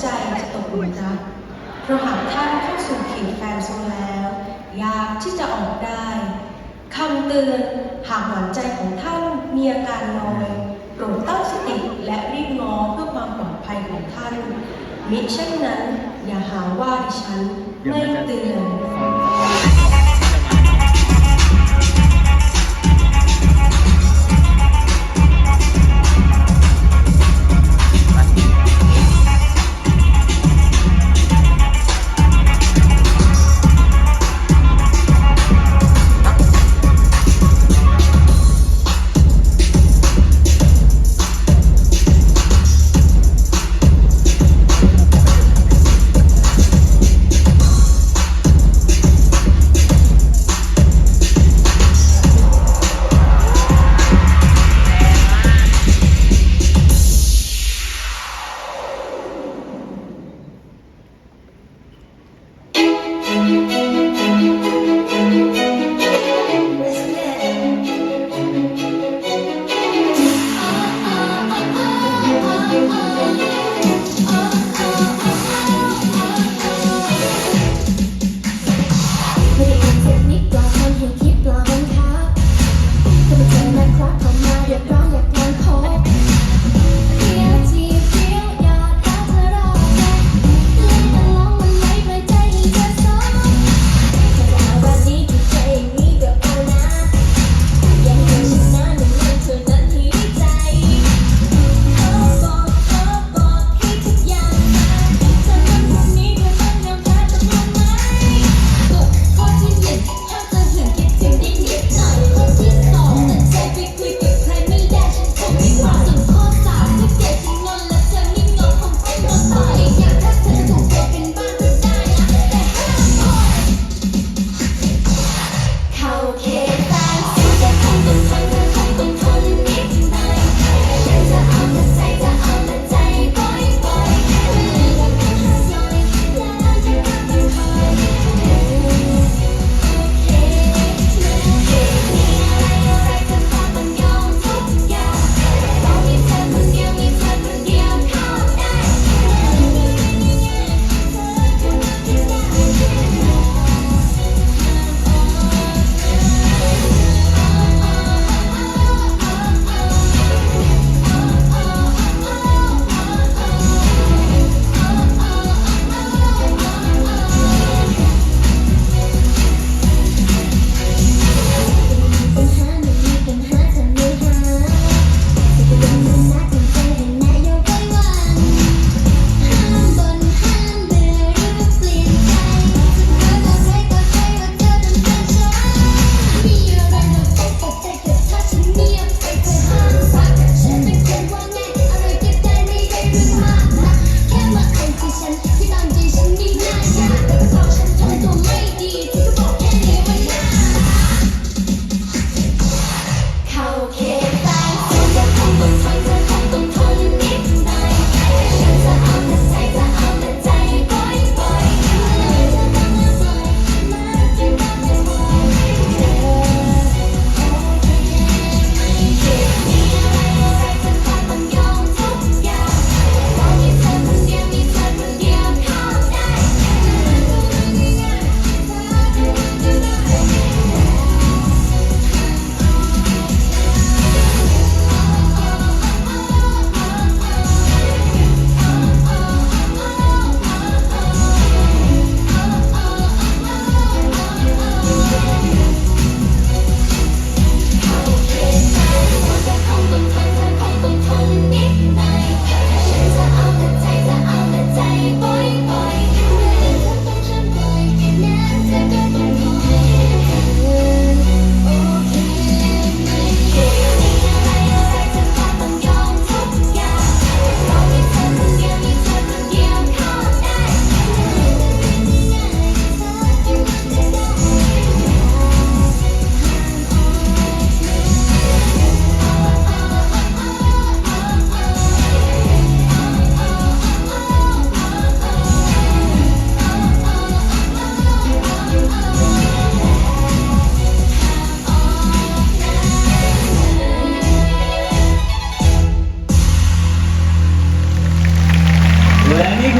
ใจจะตกหลุมรักเพราะหากท่านเข้าสู่เขตแฟนโซนแล้ว ยากที่จะออกได้คำเตือนหากหวานใจของท่านมีอาการนอยโปรดตั้งสติและรีบง้อเพื่อความปลอดภัยของท่านมิเช่นนั้น อย่าหาว่าดิฉันไม่เตือน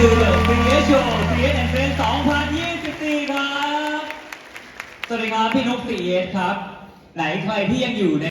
คือเดอะฟรีเอชโชว์ฟรีเอชแอนด์เฟน2024 ครับ สวัสดีครับ พี่นกฟรีเอชครับ ไหนใครที่ยังอยู่ใน